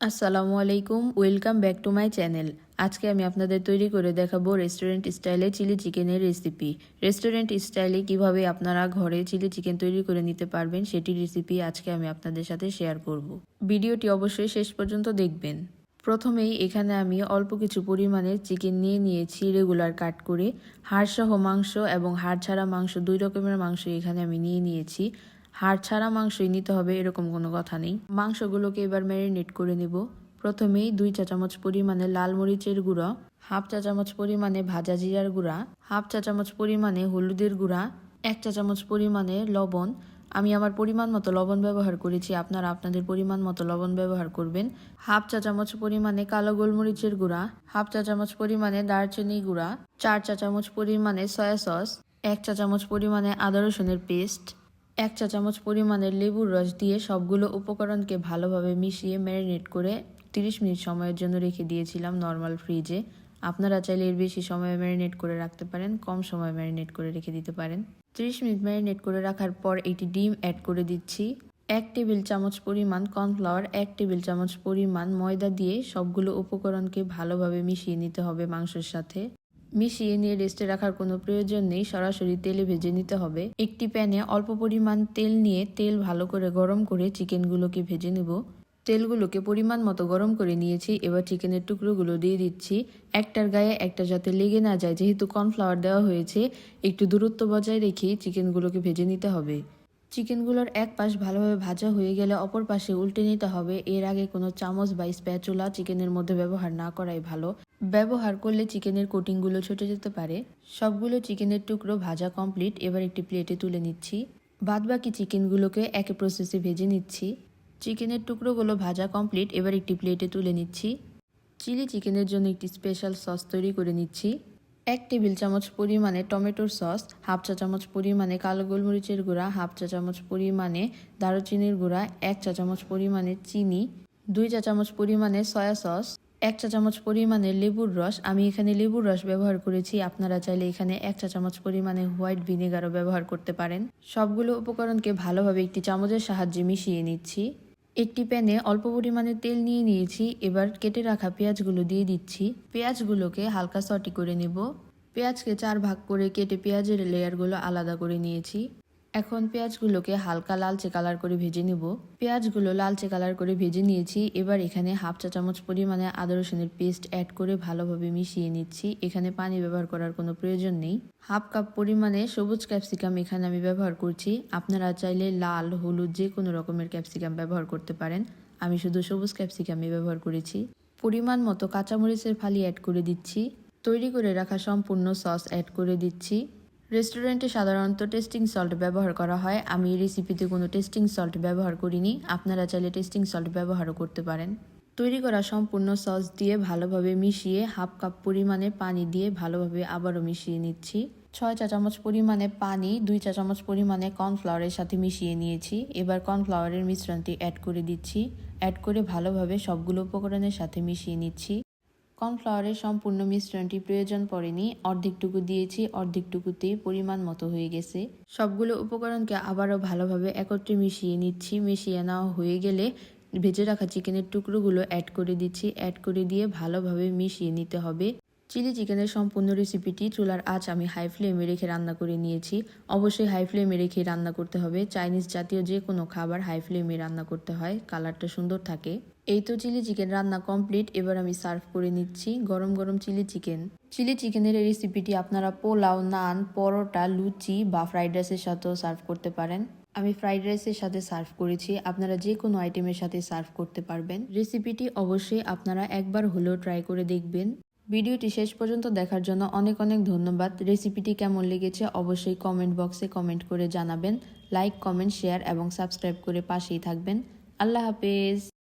আসসালামু আলাইকুম, welcome back to my channel. আজকে আমি আপনাদের তৈরি করে দেখাবো রেস্টুরেন্ট স্টাইলে চিলি চিকেনের রেসিপি। রেস্টুরেন্ট স্টাইলে কীভাবে আপনারা ঘরে চিলি চিকেন তৈরি করে নিতে পারবেন সেটি রেসিপি আজকে আমি আপনাদের সাথে শেয়ার করব। ভিডিওটি অবশ্যই শেষ পর্যন্ত দেখবেন। প্রথমেই এখানে আমি অল্প কিছু পরিমাণে চিকেন নিয়ে নিয়েছি রেগুলার কাট করে। হাড়সহ মাংস এবং হাড় ছাড়া মাংস, দুই রকমের মাংস এখানে আমি নিয়ে নিয়েছি। হাড় ছাড়া মাংসই নিতে হবে, এরকম কোনো কথা নেই। মাংসগুলোকে এবার ম্যারিনেট করে নেব। প্রথমেই দুই চা চামচ পরিমাণে লাল মরিচের গুঁড়ো, হাফ চা চামচ পরিমাণে ভাজা জিরার গুঁড়া, হাফ চা চামচ পরিমাণে হলুদের গুঁড়া, এক চা চামচ পরিমাণে লবণ। আমি আমার পরিমাণ মতো লবণ ব্যবহার করেছি, আপনারা আপনাদের পরিমাণ মতো লবণ ব্যবহার করবেন। হাফ চা চামচ পরিমাণে কালো গোলমরিচের গুঁড়া, হাফ চা চামচ পরিমাণে দারচিনি গুঁড়া, চার চা চামচ পরিমাণে সয়া সস, এক চা চামচ পরিমাণে আদা রসুনের পেস্ট এক চা চামচ পরিমাণের লেবুর রস দিয়ে সবগুলো উপকরণকে ভালোভাবে মিশিয়ে ম্যারিনেট করে 30 মিনিট সময়ের জন্য রেখে দিয়েছিলাম নর্মাল ফ্রিজে। আপনারা চাইলে এর বেশি সময় ম্যারিনেট করে রাখতে পারেন, কম সময় ম্যারিনেট করে রেখে দিতে পারেন। 30 মিনিট ম্যারিনেট করে রাখার পর এটি ডিম অ্যাড করে দিচ্ছি। এক টেবিল চামচ পরিমাণ কর্নফ্লাওয়ার, এক টেবিল চামচ পরিমাণ ময়দা দিয়ে সবগুলো উপকরণকে ভালোভাবে মিশিয়ে নিতে হবে মাংসের সাথে। মিশিয়ে নিয়ে রেস্টে রাখার কোনো প্রয়োজন নেই, সরাসরি তেলে ভেজে নিতে হবে। একটি প্যানে অল্প পরিমাণ তেল নিয়ে তেল ভালো করে গরম করে চিকেনগুলোকে ভেজে নেব। তেলগুলোকে পরিমাণ মতো গরম করে নিয়েছি, এবার চিকেনের টুকরোগুলো দিয়ে দিচ্ছি। একটার গায়ে একটা যাতে লেগে না যায়, যেহেতু কর্নফ্লাওয়ার দেওয়া হয়েছে, একটু দূরত্ব বজায় রেখেই চিকেনগুলোকে ভেজে নিতে হবে। চিকেনগুলোর এক পাশ ভালোভাবে ভাজা হয়ে গেলে অপর পাশে উল্টে নিতে হবে। এর আগে কোনো চামচ বা স্প্যাচুলা চিকেনের মধ্যে ব্যবহার না করাই ভালো। ব্যবহার করলে চিকেনের কোটিংগুলো ছুটে যেতে পারে। সবগুলো চিকেনের টুকরো ভাজা কমপ্লিট এবার একটি প্লেটে তুলে নিচ্ছি। বাদবাকি চিকেনগুলোকে একে প্রসেসে ভেজে নিচ্ছি। চিকেনের টুকরোগুলো ভাজা কমপ্লিট এবার একটি প্লেটে তুলে নিচ্ছি। চিলি চিকেনের জন্য একটি স্পেশাল সস তৈরি করে নিচ্ছি। এক টেবিল চামচ পরিমাণে টমেটোর সস হাফ চা চামচ পরিমাণে কালো গোলমরিচের গুঁড়া, হাফ চা চামচ পরিমাণে দারুচিনির গুঁড়া, এক চা চামচ পরিমাণে চিনি, দুই চা চামচ পরিমাণে সয়া সস এক চা চামচ পরিমাণে লেবুর রস। আমি এখানে লেবুর রস ব্যবহার করেছি। আপনারা চাইলে এখানে এক চা চামচ পরিমাণে হোয়াইট ভিনেগারও ব্যবহার করতে পারেন। সবগুলো উপকরণকে ভালোভাবে একটি চামচের সাহায্যে মিশিয়ে নিচ্ছি। একটি প্যানে অল্প পরিমাণে তেল নিয়ে নিয়েছি। এবার কেটে রাখা পেঁয়াজগুলো দিয়ে দিচ্ছি। পেঁয়াজগুলোকে হালকা সটি করে নেব। পেঁয়াজকে চার ভাগ করে কেটে পেঁয়াজের লেয়ারগুলো আলাদা করে নিয়েছি। এখন পেঁয়াজগুলোকে হালকা লালচে কালার করে ভেজে নেব। পেঁয়াজগুলো লালচে কালার করে ভেজে নিয়েছি। এবার এখানে হাফ চা চামচ পরিমাণে আদা রসুনের পেস্ট অ্যাড করে ভালোভাবে মিশিয়ে নিচ্ছি। এখানে পানি ব্যবহার করার কোনো প্রয়োজন নেই। হাফ কাপ পরিমাণে সবুজ ক্যাপসিকাম এখানে আমি ব্যবহার করছি। আপনারা চাইলে লাল, হলুদ যে কোনো রকমের ক্যাপসিকাম ব্যবহার করতে পারেন। আমি শুধু সবুজ ক্যাপসিকামই ব্যবহার করেছি। পরিমাণ মতো কাঁচামরিচের ফালি অ্যাড করে দিচ্ছি। তৈরি করে রাখা সম্পূর্ণ সস অ্যাড করে দিচ্ছি। রেস্টুরেন্টে সাধারণত টেস্টিং সল্ট ব্যবহার করা হয়। আমি এই রেসিপিতে কোনো টেস্টিং সল্ট ব্যবহার করিনি। আপনারা চাইলে টেস্টিং সল্ট ব্যবহারও করতে পারেন। তৈরি করা সম্পূর্ণ সস দিয়ে ভালোভাবে মিশিয়ে হাফ কাপ পরিমাণে পানি দিয়ে ভালোভাবে আবারও মিশিয়ে নিচ্ছি। ছয় চা চামচ পরিমাণে পানি, দুই চা চামচ পরিমাণে কর্নফ্লাওয়ারের সাথে মিশিয়ে নিয়েছি। এবার কর্নফ্লাওয়ারের মিশ্রণটি অ্যাড করে দিচ্ছি। অ্যাড করে ভালোভাবে সবগুলো উপকরণের সাথে মিশিয়ে নিচ্ছি। কর্নফ্লাওয়ারের সম্পূর্ণ মিশ্রণটি প্রয়োজন পড়েনি। অর্ধেকটুকু দিয়েছি অর্ধেকটুকুতেই পরিমাণ মতো হয়ে গেছে। সবগুলো উপকরণকে আবারও ভালোভাবে একত্রে মিশিয়ে নিচ্ছি। মিশিয়ে নেওয়া হয়ে গেলে ভেজে রাখা চিকেনের টুকরোগুলো অ্যাড করে দিচ্ছি। অ্যাড করে দিয়ে ভালোভাবে মিশিয়ে নিতে হবে। চিলি চিকেনের সম্পূর্ণ রেসিপিটি চুলার আঁচ আমি হাই ফ্লেমে রেখে রান্না করে নিয়েছি। অবশ্যই হাই ফ্লেমে রেখে রান্না করতে হবে। চাইনিজ জাতীয় যে কোনো খাবার হাই ফ্লেমে রান্না করতে হয়। কালারটা সুন্দর থাকে। এই তো চিলি চিকেন রান্না কমপ্লিট, এবার আমি সার্ভ করে নিচ্ছি গরম গরম চিলি চিকেন। চিলি চিকেনের এই রেসিপিটি আপনারা পোলাও, নান, পরোটা, লুচি বা ফ্রাইড রাইসের সাথেও সার্ভ করতে পারেন। আমি ফ্রাইড রাইসের সাথে সার্ভ করেছি, আপনারা যে কোনো আইটেমের সাথে সার্ভ করতে পারবেন। রেসিপিটি অবশ্যই আপনারা একবার হলেও ট্রাই করে দেখবেন। ভিডিওটি শেষ পর্যন্ত দেখার জন্য অনেক অনেক ধন্যবাদ। রেসিপিটি কেমন লেগেছে অবশ্যই কমেন্ট বক্সে কমেন্ট করে জানাবেন। লাইক কমেন্ট শেয়ার এবং সাবস্ক্রাইব করে পাশেই থাকবেন। আল্লাহ হাফেজ!